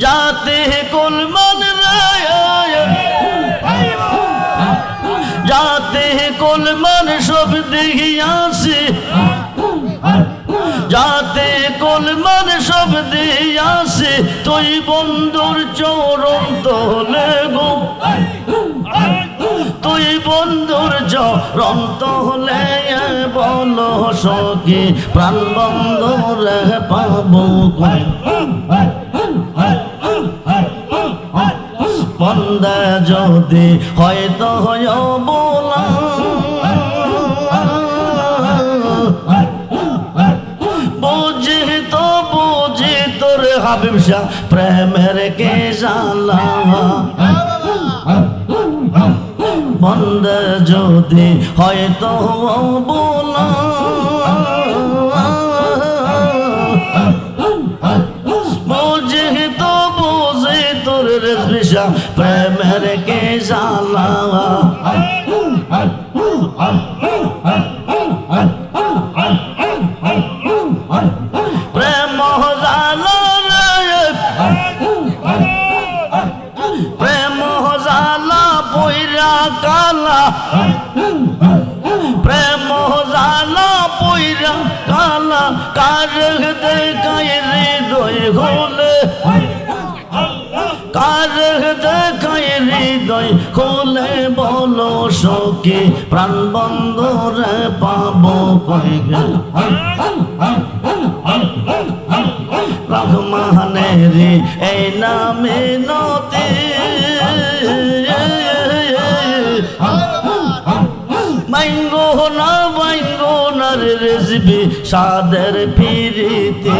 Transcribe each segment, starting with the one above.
যাতে কলমান যাতে কলমান সব দেখিয়াছি যাতে কলমান সব দিয়াছে তুই বন্ধুর চরণ তলে গো তুই বন্ধুর চরণ তলে বল সখী প্রাণ বন্ধুরে পাবো বন্দা যদি হয়তো হয় বলা বুঝি তো বুঝি তোর হাবিব শাহ প্রেমের কে জালা। বন্ধ যদি হয়তো বলা প্রেমের কে জালা প্রেম সখী প্রাণ বন্ধরে পাবো রহমানের এই নামে নতে বাইঙ্গো না বাইঙ্গো না রে রেজবি সাদের পিরিতে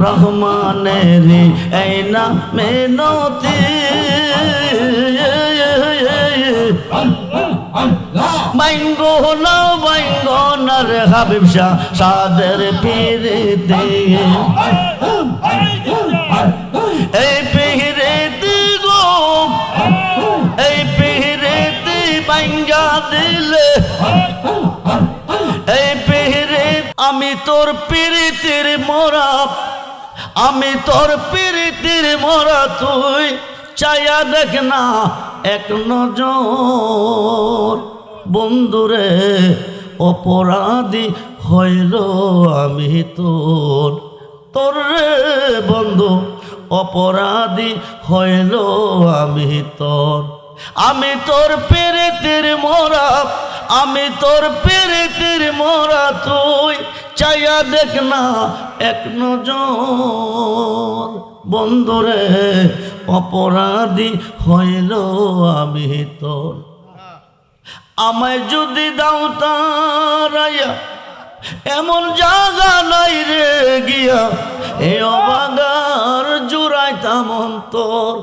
রহমানের এই নামে নতে সাদের পিরিতে এই পিরিতে গো এই পিরিতে বাইঙ্গা দিলে এই পিরে আমি তোর পিরিতির মরা আমি তোর পিরিতির মরা তুই চাইয়া দেখ না এক নজর, বন্ধুরে, অপরাধী হইল আমি তোর। তোর রে বন্ধু, অপরাধী হইল আমি তোর। আমি তোর পেরেতের মোরা, আমি তোর পেরেতের মোরা তুই। চাইয়া দেখ না এক নজর, বন্ধুরে অপরাধী হইল আমি তোর আমায় যদি দাও তারাইয়া, এমন জাগা নাই রে গিয়া, এ অবাগার জুড়াইতাম তোর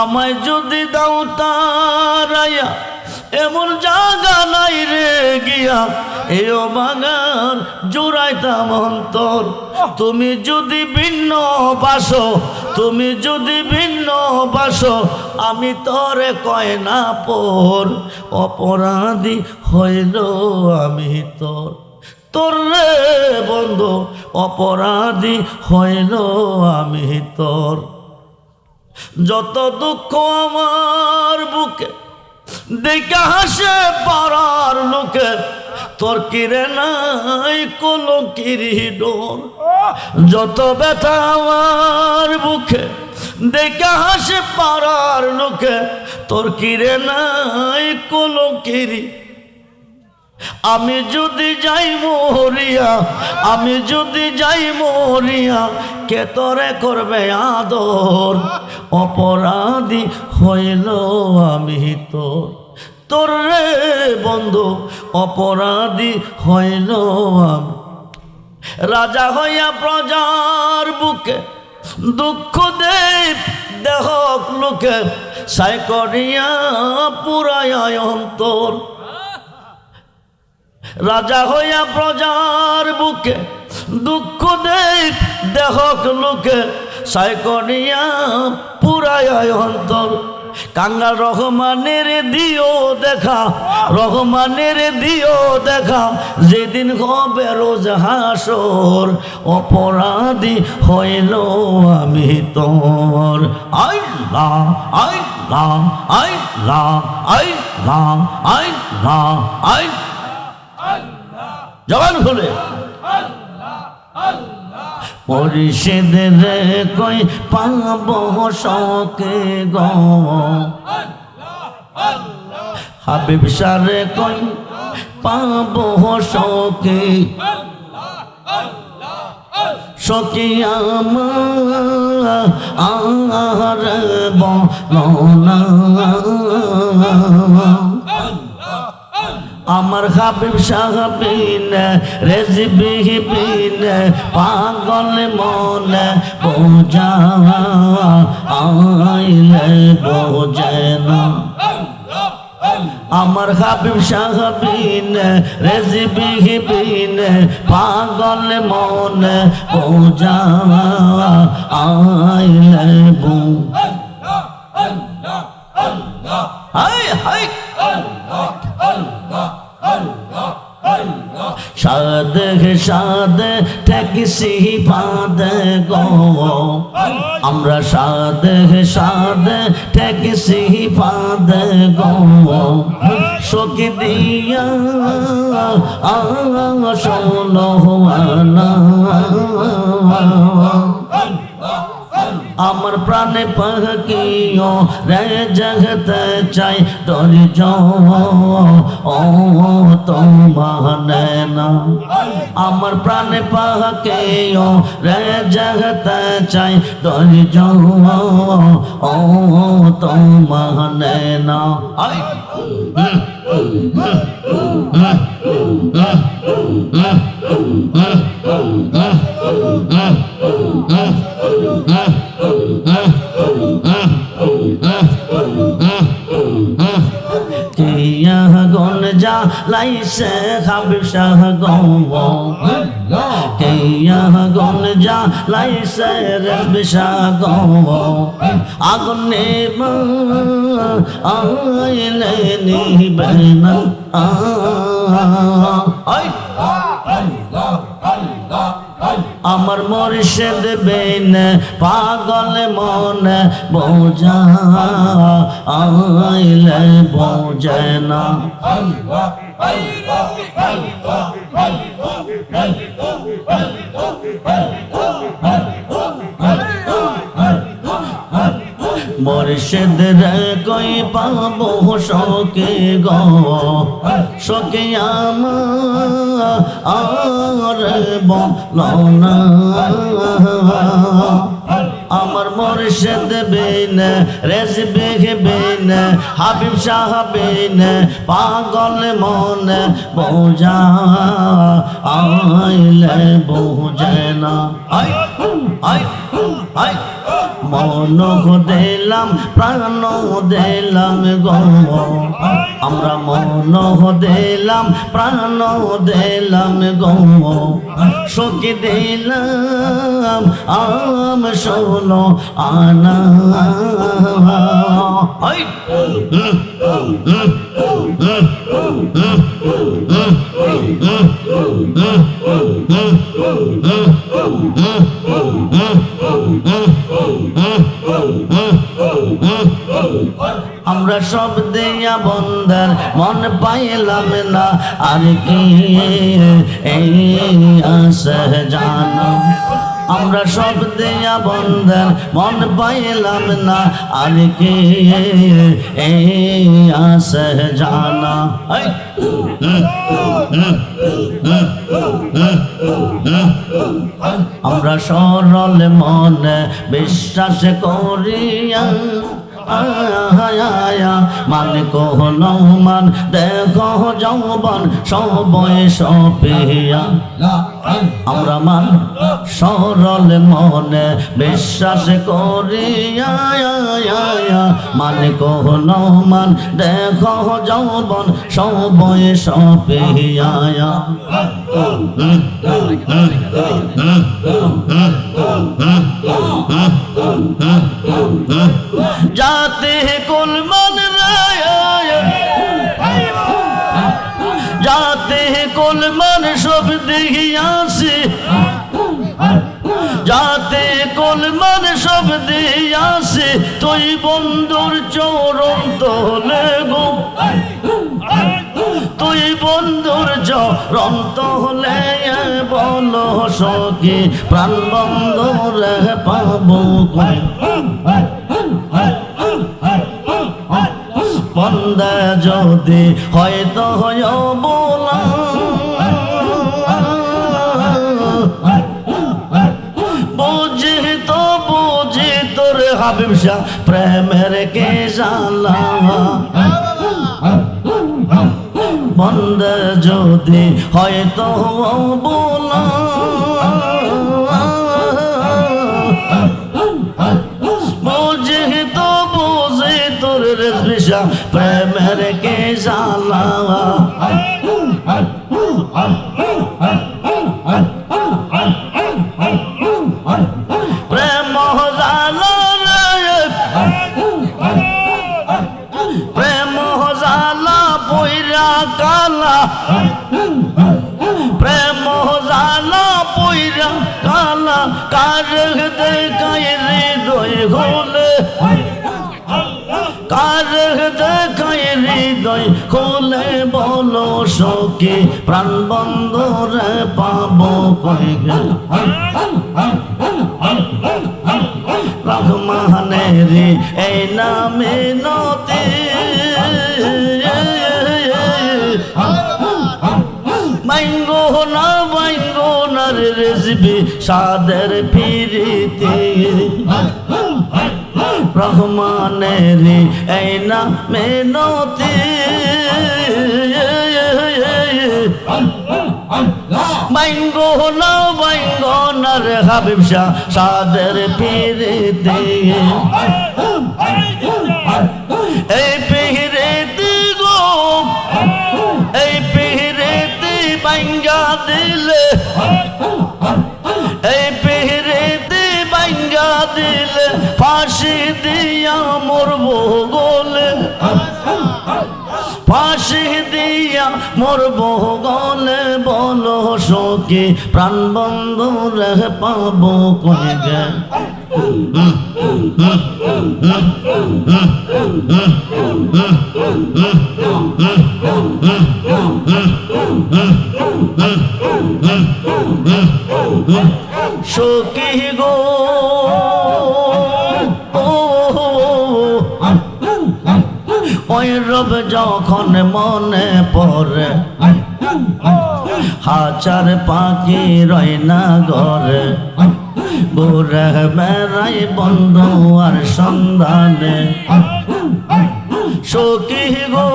আমায় যদি দাও তারাইয়া এমন জায়গা নাই রে গিয়া। এ অবাগার জুড়াইতাম অন্তর। তুমি যদি ভিন্ন বাসো, তুমি যদি ভিন্ন বাসো, আমি তরে কয় না পর। অপরাধী হইল আমি তোর। তোর রে বন্ধু, অপরাধী হইল আমি তোর। যত দুঃখ আমার বুকে দেখা হাসে পাড়ার লোকে তোর কিরে নাই কোনো কিরি যত ব্যথা আমার বুকে, দেখা হাসে পাড়ার লোকে তোর কিরে নাই কোনো কিরি? আমি যদি যাই মরিয়া, আমি যদি যাই মরিয়া, কে তরে করবে আদর? অপরাধী হইল আমি তোর। তোর রে বন্ধু, অপরাধী হইল আমি। রাজা হইয়া প্রজার বুকে দুঃখ দেব দেহ লোকে সাই করিয়া পুরায় অন্তর। রাজা হইয়া প্রজার বুকে দুঃখ দেখ দেহক লোকে সাই করিয়া পুরায় অন্তর। কাঙ্গাল রহমানের দিও দেখা, রহমানের দিও দেখা। যেদিন হবে রোজ হাসর, অপরাধী হইল আমি তোর। আল্লাহ আল্লাহ আল্লাহ আল্লাহ আল্লাহ আল্লাহ। জবান খুলে। পরিষেদের কই পাব শকে গ? হাবিব সারে কই পাব শকে? সখী আমার আর বলনা আমার হাবিব সাহাবিন রেজবিহীন পাগল মন, বোঝা আইলে বোঝে না আমার হাবিব সাহাবিন রেজবিহীন পাগল মন, বোঝা আইলে, বো হাই হাই। সাদ সাদ, ট্যাক্সি পাদ গো। আমরা সাদ সাদ, ট্যাক্সি পাদ গো। সকি দিয়া ষোলো আনা। আমার প্রাণে পাখিও রে জগত চাই তোর ও তো মানে না আমার প্রাণে পাখিও রে জগত চাই তোর ও তো মানে না আই কিয়া গন যা লাইসে হাবিব শাহ গো কিয়া গন যা লাইসে রব শাহ আগুনে আই আমার মরিষেদ বেন পাগল মন বোঝা আইলে বোঝে না। রে কই পাবো শোকে গো? শোকে আমার বলনা আমার বেন রেজ বেঘ বেন হাবিব শাহ বেন পাগল মন বোঝা, আইলে বোঝে আই আই আই। মন দিলাম প্রাণ দিলাম গো। আমরা মন দিলাম প্রাণ দিলাম গো। সখী দিলাম, আম শোনো, আনা। আই আমরা সব দিয়া বন্দার মন পাইলাম না আর কি এই আশা জানো? আমরা সব দিয়া বন্দার মন পাইলাম না। আর কি? এই! জানা আমরা সরল মনে বিশ্বাস করিয়া, আয়া মালিক হলো মান দেখো যৌবন সবয় সপিয়া। আমরা মান সরল মনে বিশ্বাস করি মানে কোন মান দেখো যৌবন সবই সপিয়া কুল মান রায়। যাতে কুল মান সব দেখিয়াছি। যাতে কুল মান সব দিয়াছি তুই বন্ধুর চরণ তোলে গো। তুই বন্ধুর চরণ তোলে বল সখী, প্রাণ বন্ধুরে পাবো বন্দা যদি হয়তো হয় হাবিব শাহ প্রেমের কে জালা বন্ধ যদি হয়তো বলা প্রেমের কে জালা কার দেখাই হৃদয় হলে? কার দেখাই হৃদয় খোলে বলো সখী প্রাণ বন্ধরে পাবো কই রহমানের এই নামে নতে রেজবি সাদের ফিরিতে রহমানের এই নামে নতে বাইঙ্গো না বাইঙ্গো না রে হাবিব শাহ সাদের ফিরিতে এই পিহিরেতে গো, এই পিহিরেতে বাইঙ্গা দিলে ফাঁসি দিয়া মরবো গোলে। ফাঁসি দিয়া মরব গলে, বলো সখী, প্রাণ বন্ধু রে পাবো কই গে? গো। ওই রব যখন মনে পড়ে, হাজার পাখি রয় না ঘরে। ঘুরে বেড়াই বন্ধু আর সন্ধানে। সখী গো,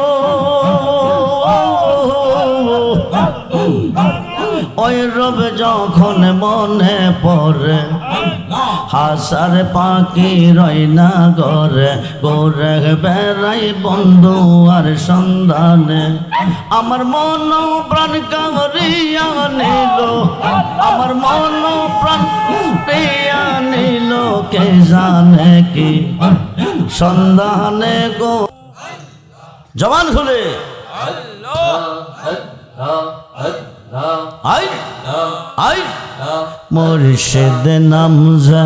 ওই রব যখন মনে পড়ে হাসার পাখি রয় না ঘরে গোরে বেড়াই বন্ধু আর সন্ধানে। আমার মন প্রাণ কামরিয়া নিল আমার মন প্রাণ প্রিয়া নিল কে জানে কি সন্ধানে গো। জবান খুলে। আই আই মুর্শিদ নাম যা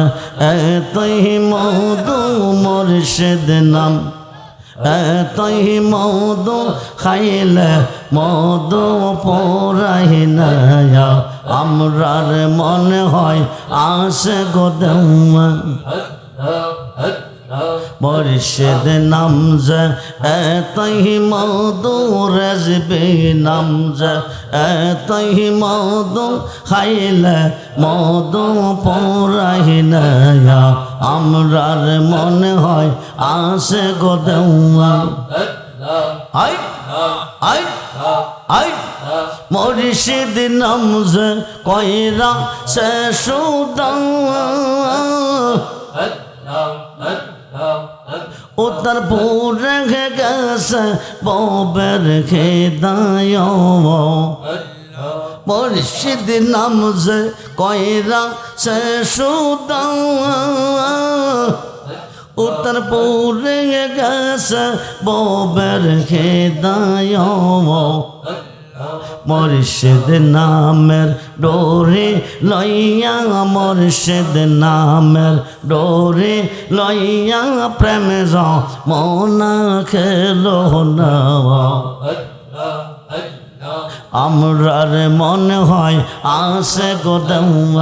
এতই মধু, মুর্শিদ নাম এতই মধু, খাইলে মধু পড়াই না আমরার মনে হয় আসে গো দেওয়া। মুর্শিদ নাম যে এতই মধু রেজবে নাম যে এতই মধু খাইলে মধু পড়াই না আমরার মনে হয় আসে গো দেওয়া আই আই আই, মুর্শিদ নামজ কইরা সে সুদা উত্তর পুরে গেছে ববের খেদায় মুর্শিদ নামজ কয়রা সে সুদা উত্তর পুরে গেছে ববের খেদায় মুর্শিদ নামের ডোরে লইয়া, মুর্শিদ নামের ডোরে লইয়া প্রেম মনা খেল না। আমরার মনে হয় আসে গোদাম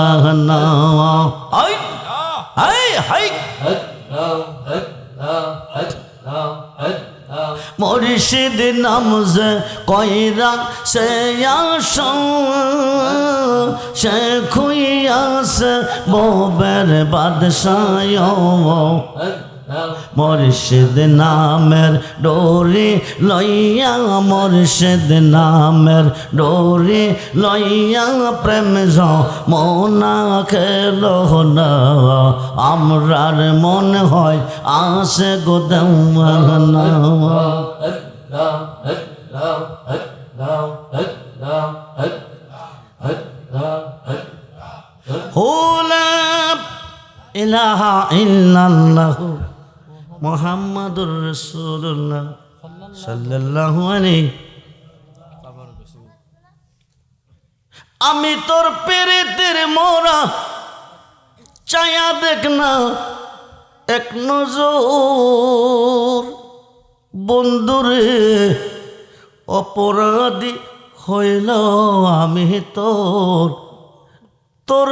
হাই! হাই! হাই! মুর্শিদ নামজ কইরা সে সে খুইয়াস মোবের বাদশায়। মুর্শিদ নামের ডোরি লইয়া, মুর্শিদ নামের ডোরি লইয়া প্রেম মনা খেল না। আমরার মন হয় আসে গোদাম হুলাপ ইলাহা ইল্লাল্লাহু। মুহাম্মাদুর রাসূলুল্লাহ সাল্লাল্লাহু আলাইহি আমি তোর পেরেতের মোরা চায়া দেখ না, এক নজর। বন্ধুরে, অপরাধী হইল আমি তোর। তোর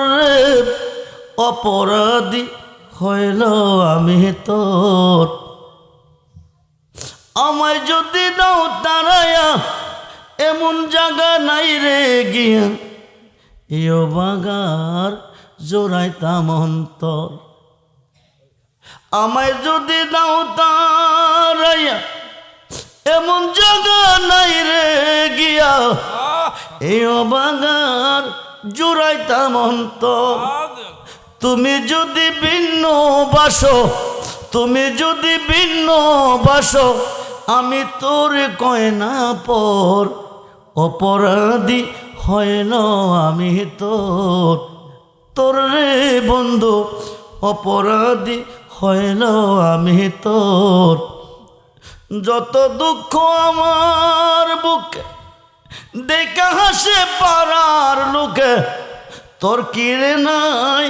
অপরাধী হইল আমি তোর। আমায় যদি দাও তারায়া এমন জায়গা নাই রে গিয়া। ইয় বাগার জোড়াইতাম অন্তর। আমায় যদি দাও তারায়া এমন জায়গা নাই রে গিয়া। ইয় বাগার জোড়াইতাম অন্তর। তুমি যদি ভিন্ন বাসো, তুমি যদি ভিন্ন বাসো, আমি তোর কয়না পর অপরাধী হইল আমি তোর। তোর রে বন্ধু, অপরাধী হইল আমি তোর। যত দুঃখ আমার বুকে, দেখা হাসে পাড়ার লোকে, তোর কিরে নাই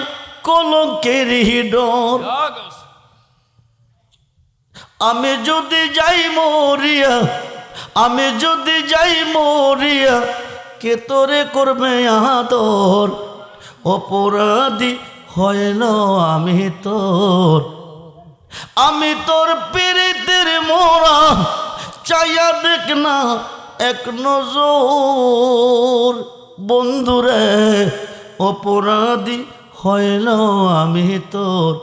কলঙ্কের ডর আমি যদি যাই মরিয়া, আমি যদি যাই মরিয়া, কে তোরে করবে আদর? অপরাধী হইল আমি তোর। আমি তোর পীড়িতের মোরা চাইয়া দেখ না এক নজর। বন্ধুরে, অপরাধী হইল আমি তোর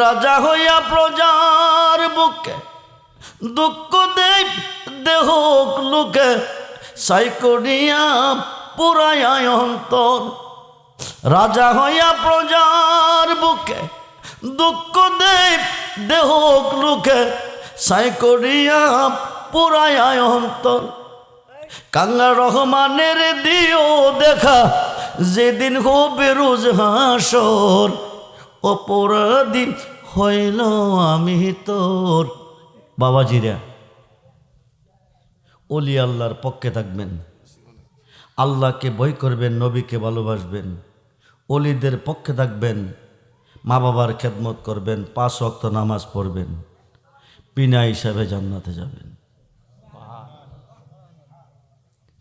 রাজা হইয়া প্রজার বুকে। দুঃখ দেব দেহ লোকে সাইকড়িয়া পুরায় অন্তর। রাজা হইয়া প্রজার বুকে দুঃখ দেব দেহ লোকে সাইকড়িয়া পুরায় অন্তর। কাঙ্গা রহমানের দিও দেখা যেদিন হবে রোজ হাসর অপরাধী হইল আমি তোর। বাবাজিরা অলি আল্লাহর পক্ষে থাকবেন। আল্লাহকে বই করবেন, নবীকে ভালোবাসবেন। অলিদের পক্ষে থাকবেন মা বাবার খেদমত করবেন, পাঁচ অক্ত নামাজ পড়বেন পিনা হিসাবে জান্নাতে যাবেন।